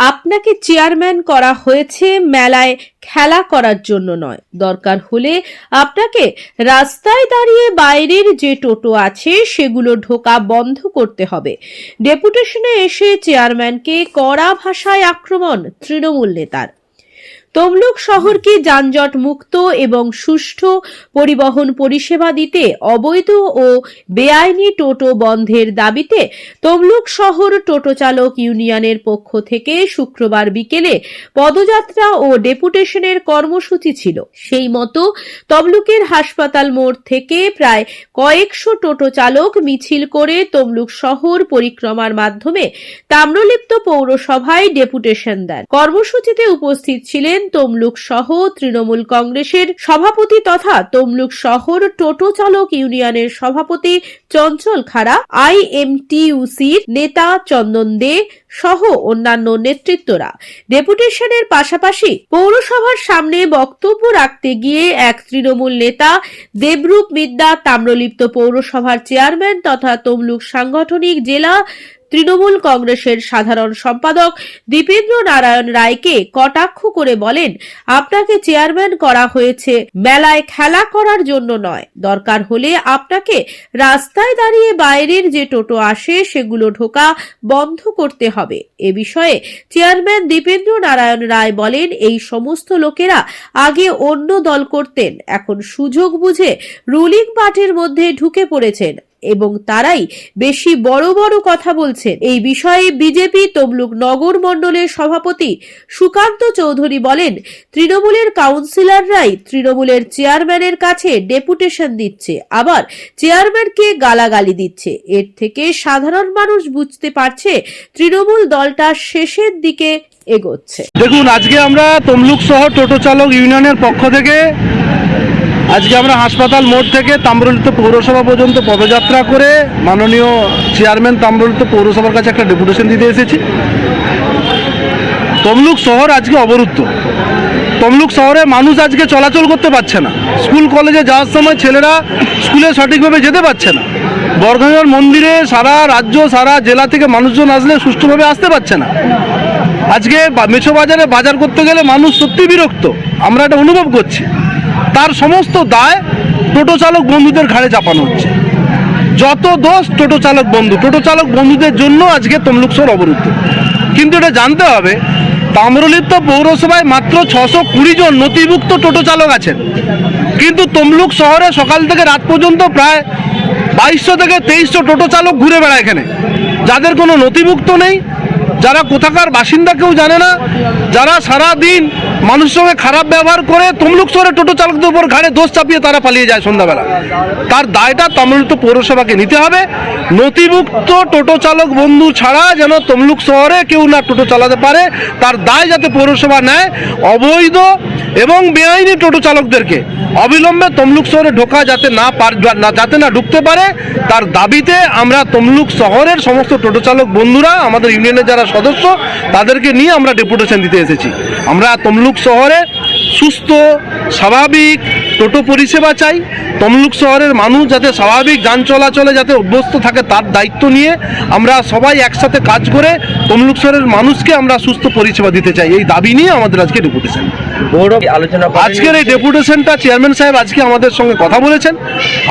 আপনাকে চেয়ারম্যান করা হয়েছে মেলায় খেলা করার জন্য নয়। দরকার হলে আপনাকে রাস্তায় দাঁড়িয়ে বাইরের যে টোটো আছে সেগুলো ঢোকা বন্ধ করতে হবে। ডেপুটেশনে এসে চেয়ারম্যানকে কড়া ভাষায় আক্রমণ তৃণমূল নেতার। তমলুক শহরকে যানজট মুক্ত এবং সুষ্ঠু পরিবহন পরিষেবা দিতে অবৈধ ও বেআইনি টোটো বন্ধের দাবিতে তমলুক শহর টোটো চালক ইউনিয়নের পক্ষ থেকে শুক্রবার বিকেলে পদযাত্রা ও ডেপুটেশনের কর্মসূচি ছিল। সেই মতো তমলুকের হাসপাতাল মোড় থেকে প্রায় কয়েকশো টোটো চালক মিছিল করে তমলুক শহর পরিক্রমার মাধ্যমে তাম্রলিপ্ত পৌরসভায় ডেপুটেশন দেন। কর্মসূচিতে উপস্থিত ছিলেন তমলুক সহ তৃণমূল কংগ্রেসের সভাপতি তথা তমলুক শহর টোটো চালক ইউনিয়নের সভাপতি চঞ্চল খাড়া আইএমটিইউসির নেতা চন্দন দে সহ অন্যান্য নেতৃত্বরা। ডেপুটেশনের পাশাপাশি পৌরসভার সামনে বক্তব্য রাখতে গিয়ে এক তৃণমূল নেতা দেবরূপ বিদ্যা তাম্রলিপ্ত পৌরসভার চেয়ারম্যান তথা তমলুক সাংগঠনিক জেলা তৃণমূল কংগ্রেসের সাধারণ সম্পাদক দীপেন্দ্র নারায়ণ রায়কে কটাক্ষ করে বলেন, আপনাকে চেয়ারম্যান করা হয়েছে, মেলায় খেলা করার জন্য নয়। দরকার হলে আপনাকে রাস্তায় দাঁড়িয়ে বাইরের যে টোটো আসে সেগুলো ঢোকা বন্ধ করতে হবে। এ বিষয়ে চেয়ারম্যান দীপেন্দ্র নারায়ণ রায় বলেন, এই সমস্ত লোকেরা আগে অন্য দল করতেন। এখন সুযোগ বুঝে রুলিং পার্টির মধ্যে ঢুকে পড়েছেন। এবং তারাই বেশি বড় বড় কথা বলছেন। এই বিষয়ে বিজেপি তমলুক নগর মণ্ডলের সভাপতি সুকান্ত চৌধুরী বলেন, তৃণমূলের কাউন্সিলররাই তৃণমূলের চেয়ারম্যানের কাছে ডেপুটেশন দিচ্ছে, আবার চেয়ারম্যানকে গালাগালি দিচ্ছে। এর থেকে সাধারণ মানুষ বুঝতে পারছে তৃণমূল দলটা শেষের দিকে এগোচ্ছে। দেখুন, আজকে আমরা তমলুক শহর টোটো চালক ইউনিয়নের পক্ষ থেকে আজকে আমরা হাসপাতাল মোড় থেকে তাম্রলিপ্ত পৌরসভা পর্যন্ত পদযাত্রা করে মাননীয় চেয়ারম্যান তাম্রলিপ্ত পৌরসভার কাছে একটা ডেপুটেশন দিতে এসেছি। তমলুক শহর আজকে অবরুদ্ধ। তমলুক শহরে মানুষ আজকে চলাচল করতে পারছে না। স্কুল, কলেজে যাওয়ার সময় ছেলেরা স্কুলে সঠিকভাবে যেতে পারছে না। বর্ধমান মন্দিরে সারা রাজ্য, সারা জেলা থেকে মানুষজন আসলে সুষ্ঠুভাবে আসতে পারছে না। আজকে মেছো বাজারে বাজার করতে গেলে মানুষ সত্যি বিরক্ত। আমরা এটা অনুভব করছি। তার সমস্ত দায় টোটো চালক বন্ধুদের ঘাড়ে চাপানো হচ্ছে। যত দোষ টোটো চালক বন্ধু, টোটো চালক বন্ধুদের জন্য আজকে তমলুক শহর অবরুদ্ধ। কিন্তু এটা জানতে হবে, তাম্রলিপ্ত পৌরসভায় মাত্র ছশো কুড়ি জন নথিভুক্ত টোটো চালক আছেন। কিন্তু তমলুক শহরে সকাল থেকে রাত পর্যন্ত প্রায় বাইশশো থেকে তেইশশো টোটো চালক ঘুরে বেড়ায় এখানে। যাদের কোনো নথিভুক্ত নেই যারা কোথাকার বাসিন্দা কেউ জানে না, যারা সারা দিন মানুষের সঙ্গে খারাপ ব্যবহার করে তমলুক শহরে টোটো চালকদের উপর ঘাড়ে দোষ চাপিয়ে তারা পালিয়ে যায় সন্ধ্যাবেলা। তার দায়টা তমলুক পৌরসভাকে নিতে হবে। নথিভুক্ত টোটো চালক বন্ধু ছাড়া যেন তমলুক শহরে কেউ না টোটো চালাতে পারে, তার দায় যাতে পৌরসভা নেয়। অবৈধ এবং বেআইনি টোটো চালকদেরকে। অবিলম্বে তমলুক শহরে ঢোকা যাতে না পার যাতে না ঢুকতে পারে, তার দাবিতে আমরা তমলুক শহরের সমস্ত টোটো চালক বন্ধুরা, আমাদের ইউনিয়নের যারা সদস্য, তাদেরকে নিয়ে আমরা ডেপুটেশন দিতে এসেছি। আমরা তমলুক শহরে সুস্থ, স্বাভাবিক টোটো পরিষেবা চাই। তমলুক শহরের মানুষ যাতে স্বাভাবিক যান চলাচলে যাতে অভ্যস্ত থাকে, তার দায়িত্ব নিয়ে আমরা সবাই একসাথে কাজ করে তমলুক শহরের মানুষকে আমরা সুস্থ পরিষেবা দিতে চাই। এই দাবি নিয়ে আমাদের আজকে ডেপুটেশন। বোর্ড অফ আলোচনা আজকের এই ডেপুটেশনটা চেয়ারম্যান সাহেব আজকে আমাদের সঙ্গে কথা বলেছেন।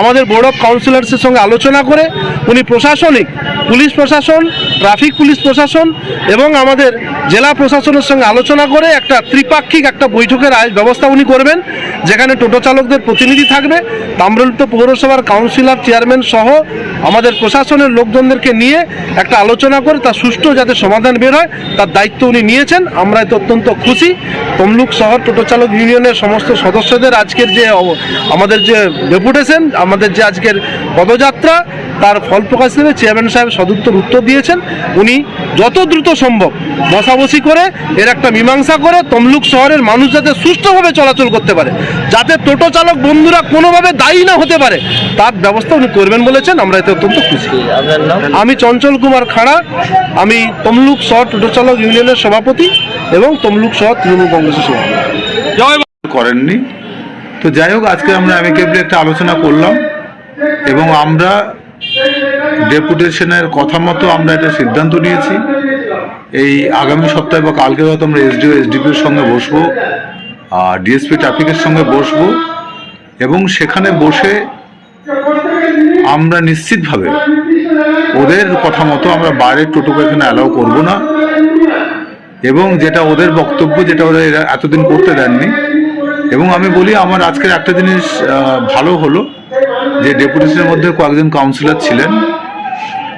আমাদের বোর্ড অফ কাউন্সিলর্সের সঙ্গে আলোচনা করে উনি প্রশাসনিক, পুলিশ প্রশাসন, ট্রাফিক পুলিশ প্রশাসন এবং আমাদের জেলা প্রশাসনের সঙ্গে আলোচনা করে একটা ত্রিপাক্ষিক একটা বৈঠকের আয় ব্যবস্থা উনি করবেন, যেখানে টোটো চালকদের প্রতিনিধি থাকবে। তাম্রলিপ্ত পৌরসভার কাউন্সিলর, চেয়ারম্যান সহ আমাদের প্রশাসনের লোকজনদেরকে নিয়ে একটা আলোচনা করে তার সুষ্ঠু যাতে সমাধান বের হয়, তার দায়িত্ব উনি নিয়েছেন। আমরা এতে অত্যন্ত খুশি। তমলুক শহর টোটো চালক ইউনিয়নের সমস্ত সদস্যদের আজকের যে আমাদের যে ডেপুটেশন, আমাদের যে আজকের পদযাত্রা, তার ফল প্রকাশ হিসেবে চেয়ারম্যান সাহেব সদুত্তর উত্তর দিয়েছেন। উনি যত দ্রুত সম্ভব বসাবসি করে এর একটা মীমাংসা করে তমলুক শহরের মানুষ যাতে সুষ্ঠুভাবে চলাচল করতে পারে যাতে টোটো চালক বন্ধুরা কোনোভাবে দায়ী না হতে পারে তার ব্যবস্থা উনি করবেন বলেছেন আমরা এতে অত্যন্ত খুশি। আমি চঞ্চল কুমার খাড়া আমি তমলুক শহর টোটো চালক ইউনিয়নের সভাপতি এবং তমলুক শহর তৃণমূল কংগ্রেসের সভাপতি। করেননি। তো যাই হোক আজকে আমরা অ্যামিকেবলি একটা আলোচনা করলাম এবং আমরা ডেপুটেশনের কথা মতো আমরা একটা সিদ্ধান্ত নিয়েছি। এই আগামী সপ্তাহে বা কালকে হয়তো আমরা এসডিও, এসডিপির সঙ্গে বসবো, আর ডিএসপি ট্রাফিকের সঙ্গে বসবো এবং সেখানে বসে আমরা নিশ্চিতভাবে ওদের কথা মতো আমরা বাইরের টোটোকে এখানে অ্যালাউ করব না। এবং যেটা ওদের বক্তব্য, যেটা ওরা এতদিন করতে দেননি। এবং আমি বলি, আমার আজকের একটা জিনিস ভালো হলো। যে ডেপুটেশনের মধ্যে কয়েকজন কাউন্সিলর ছিলেন,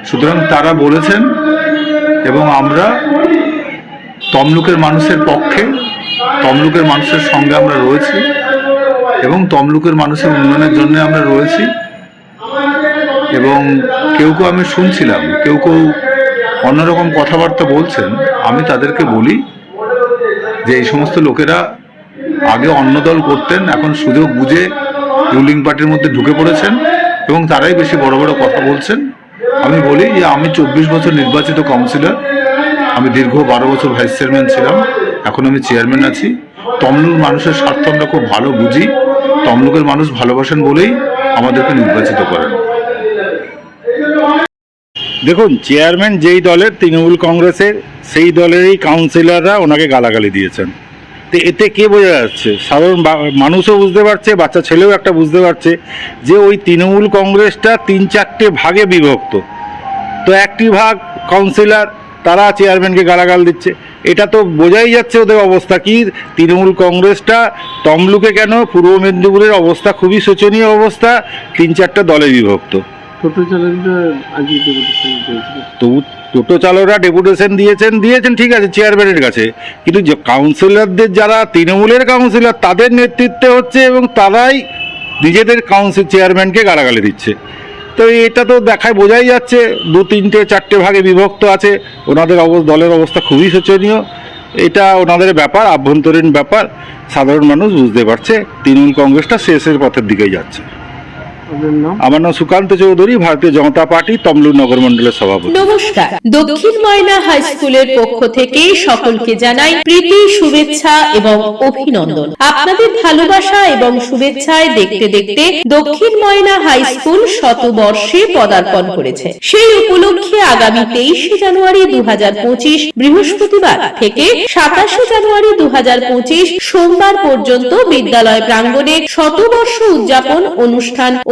সুতরাং তারা বলেছেন এবং আমরা তমলুকের মানুষের পক্ষে, তমলুকের মানুষের সঙ্গে আমরা রয়েছি এবং তমলুকের মানুষের উন্নয়নের জন্য আমরা রয়েছি। এবং কেউ কেউ আমি শুনছিলাম, কেউ কেউ অন্যরকম কথাবার্তা বলছেন, আমি তাদেরকে বলি যে এই সমস্ত লোকেরা আগে অন্য দল করতেন, এখন সুযোগ বুঝে রুলিং পার্টির মধ্যে ঢুকে পড়েছেন এবং তারাই বেশি বড় বড় কথা বলছেন। আমি বলি যে আমি চব্বিশ বছর নির্বাচিত কাউন্সিলর, আমি দীর্ঘ বারো বছর ভাইস চেয়ারম্যান ছিলাম, এখন আমি চেয়ারম্যান আছি। তমলুক মানুষের স্বার্থ আমরা খুব ভালো বুঝি, তমলুকের মানুষ ভালোবাসেন বলেই আমাদেরকে নির্বাচিত করেন। দেখুন, চেয়ারম্যান যেই দলের, তৃণমূল কংগ্রেসের, সেই দলেরই কাউন্সিলররা ওনাকে গালাগালি দিয়েছেন। তো এতে কে বোঝা যাচ্ছে? সাধারণ মানুষও বুঝতে পারছে বাচ্চা ছেলেও একটা বুঝতে পারছে যে ওই তৃণমূল কংগ্রেসটা তিন চারটে ভাগে বিভক্ত। তো একটি ভাগ কাউন্সিলর তারা চেয়ারম্যানকে গালাগাল দিচ্ছে। এটা তো বোঝাই যাচ্ছে ওদের অবস্থা। কি তৃণমূল কংগ্রেসটা তমলুকে কেন? পূর্ব মেদিনীপুরের অবস্থা খুবই শোচনীয় অবস্থা। তিন চারটা দলে বিভক্ত। তবু টোটো চালকরা ডেপুটেশন দিয়েছেন দিয়েছেন, ঠিক আছে চেয়ারম্যানের কাছে। কিন্তু যে কাউন্সিলরদের যারা, তৃণমূলের কাউন্সিলর তাদের নেতৃত্বে হচ্ছে এবং তারাই নিজেদের কাউন্সিল চেয়ারম্যানকে গালাগালি দিচ্ছে। তো এটা তো দেখায়, বোঝাই যাচ্ছে, দু তিনটে, চারটে ভাগে বিভক্ত আছে। ওনাদের দলের অবস্থা খুবই শোচনীয়। এটা ওনাদের ব্যাপার, আভ্যন্তরীণ ব্যাপার। সাধারণ মানুষ বুঝতে পারছে, তৃণমূল কংগ্রেসটা শেষের পথের দিকেই যাচ্ছে। আমার নাম সুকান্ত চৌধুরী ভারতীয় জনতা পার্টি তমলুক নগর মণ্ডলের সভাপতি। নমস্কার। দক্ষিণ ময়না হাই স্কুলের পক্ষ থেকে সকলকে জানাই প্রীতি শুভেচ্ছা এবং অভিনন্দন। আপনাদের ভালোবাসা এবং শুভেচ্ছায় দেখতে দেখতে দক্ষিণ ময়না হাই স্কুল শতবর্ষে পদার্পণ করেছে। সেই উপলক্ষে আগামী তেইশে জানুয়ারি দু হাজার পঁচিশ বৃহস্পতিবার থেকে সাতাশে জানুয়ারি দু হাজার পঁচিশ সোমবার পর্যন্ত বিদ্যালয় প্রাঙ্গণে শতবর্ষ উদযাপন অনুষ্ঠান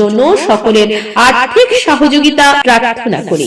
জন্য সকলের আর্থিক সহযোগিতা প্রার্থনা করি।